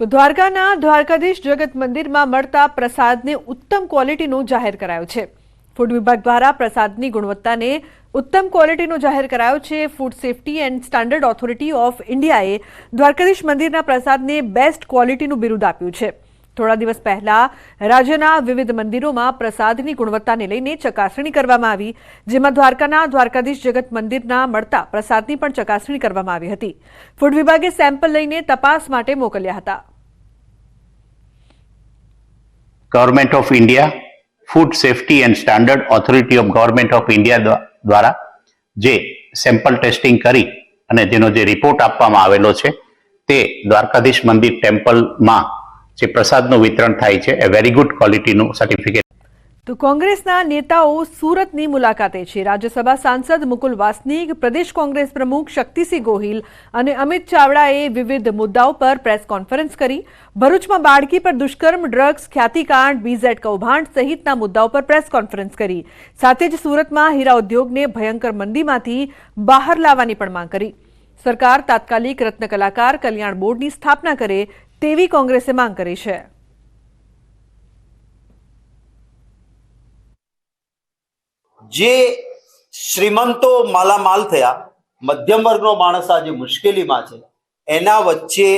તો દ્વારકાના દ્વારકાધીશ જગત મંદિરમાં મળતા પ્રસાદને ઉત્તમ ક્વોલિટીનું જાહેર કરાયો છે. ફૂડ વિભાગ દ્વારા પ્રસાદની ગુણવત્તાને ઉત્તમ ક્વોલિટીનું જાહેર કરાયો છે. Food safety and standard authority of ઇન્ડિયાએ દ્વારકાધીશ મંદિરના પ્રસાદને બેસ્ટ ક્વોલિટીનું બિરુદ આપ્યું છે. થોડા દિવસ પહેલા રાજ્યના વિવિધ મંદિરોમાં પ્રસાદની ગુણવત્તાને લઈને ચકાસણી કરવામાં આવી, જેમાં દ્વારકાના દ્વારકાધીશ જગત મંદિરના મળતા પ્રસાદની પણ ચકાસણી કરવામાં આવી હતી. ફૂડ વિભાગે સેમ્પલ લઈને તપાસ માટે મોકલ્યા હતા. Government of India food safety and standard authority of government of India દ્વારા જે સેમ્પલ ટેસ્ટિંગ કરી અને જેનો જે રિપોર્ટ આપવામાં આવેલો છે, તે દ્વારકાધીશ મંદિર ટેમ્પલમાં જે પ્રસાદનું વિતરણ થાય છે. એ વેરી ગુડ ક્વોલિટીનું સર્ટિફિકેટ તો કોંગ્રેસના નેતાઓ સુરતની મુલાકાતે છે. રાજ્યસભા સાંસદ મુકુલ વાસનિક, પ્રદેશ કોંગ્રેસ પ્રમુખ શક્તિસિંહ ગોહિલ અને અમિત ચાવડાએ વિવિધ મુદ્દાઓ પર પ્રેસ કોન્ફરન્સ કરી. ભરૂચમાં બાળકી પર દુષ્કર્મ, ડ્રગ્સ, ખ્યાતિકાંડ બીઝેડ કૌભાંડ સહિતના મુદ્દાઓ પર પ્રેસ કોન્ફરન્સ કરી. સાથે જ સુરતમાં હીરા ઉદ્યોગને ભયંકર મંદીમાંથી બહાર લાવવાની પણ માંગ કરી. સરકાર તાત્કાલિક રત્ન કલાકાર કલ્યાણ બોર્ડની સ્થાપના કરે તેવી કોંગ્રેસે માંગ કરી છે. જે શ્રીમંતો માલામાલ થયા, મધ્યમ વર્ગનો માણસ આજે મુશ્કેલીમાં છે, એના વચ્ચે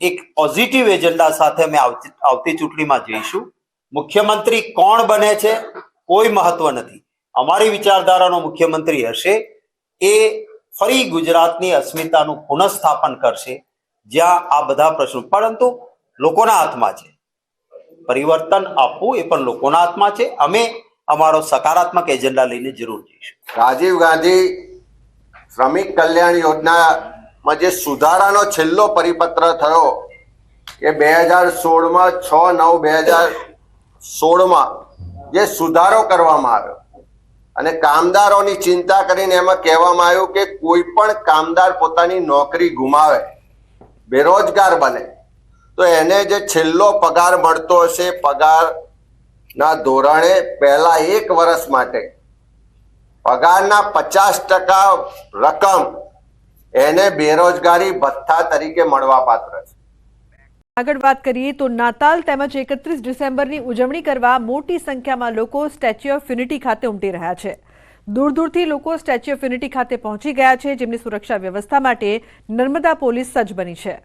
એક પોઝિટિવ એજન્ડા સાથે અમે આવતી ચૂંટણીમાં જઈશું. મુખ્યમંત્રી કોણ બને છે, કોઈ મહત્વ નથી. અમારી વિચારધારાનો મુખ્યમંત્રી હશે, એ ફરી ગુજરાતની અસ્મિતાનું પુનઃસ્થાપન કરશે. જ્યાં આ બધા પ્રશ્નો, પરંતુ લોકોના હાથમાં છે. પરિવર્તન આપવું એ પણ લોકોના હાથમાં છે. અમે અમારો સકારાત્મક એજન્ડા લઈને જરૂર જઈશું. રાજીવ ગાંધી શ્રમિક કલ્યાણ યોજનામાં જે સુધારાનો છેલ્લો પરિપત્ર થયો એ બે હજાર સોળમાં છ નવ બે હજાર સોળમાં જે સુધારો કરવામાં આવ્યો. અને કામદારોની ચિંતા કરીને એમાં કહેવામાં આવ્યું કે કોઈ પણ કામદાર પોતાની નોકરી ગુમાવે. બેરોજગાર બને. તો એને જે છેલ્લો પગાર મળતો હશે પગાર ના ધોરણે પહેલા એક વર્ષ માટે પગારના પચાસ ટકા રકમ એને બેરોજગારી ભથ્થા તરીકે મળવા પાત્ર છે. આગળ વાત કરીએ તો નાતાલ તેમજ એકત્રીસ ડિસેમ્બરની ઉજવણી કરવા મોટી સંખ્યામાં લોકો સ્ટેચ્યુ ઓફ યુનિટી ખાતે ઉમટી રહ્યા છે. દૂર દૂરથી લોકો સ્ટેચ્યુ ઓફ યુનિટી ખાતે પહોંચી ગયા છે જેમની સુરક્ષા વ્યવસ્થા માટે નર્મદા પોલીસ સજ્જ બની છે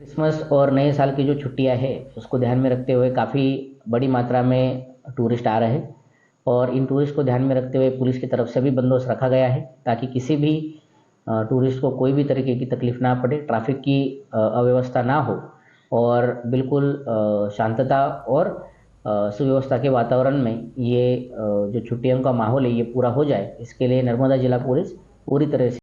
क्रिसमस और नए साल की जो छुट्टियां है उसको ध्यान में रखते हुए काफ़ी बड़ी मात्रा में टूरिस्ट आ रहे हैं और इन टूरिस्ट को ध्यान में रखते हुए पुलिस की तरफ से भी बंदोबस्त रखा गया है ताकि किसी भी अ, टूरिस्ट को कोई भी तरीके की तकलीफ ना पड़े ट्रैफिक की अ, अव्यवस्था ना हो और बिल्कुल अ, शांतता और अ, सुव्यवस्था के वातावरण में ये अ, जो छुट्टियों का माहौल है ये पूरा हो जाए इसके लिए नर्मदा जिला पुलिस पूरी तरह से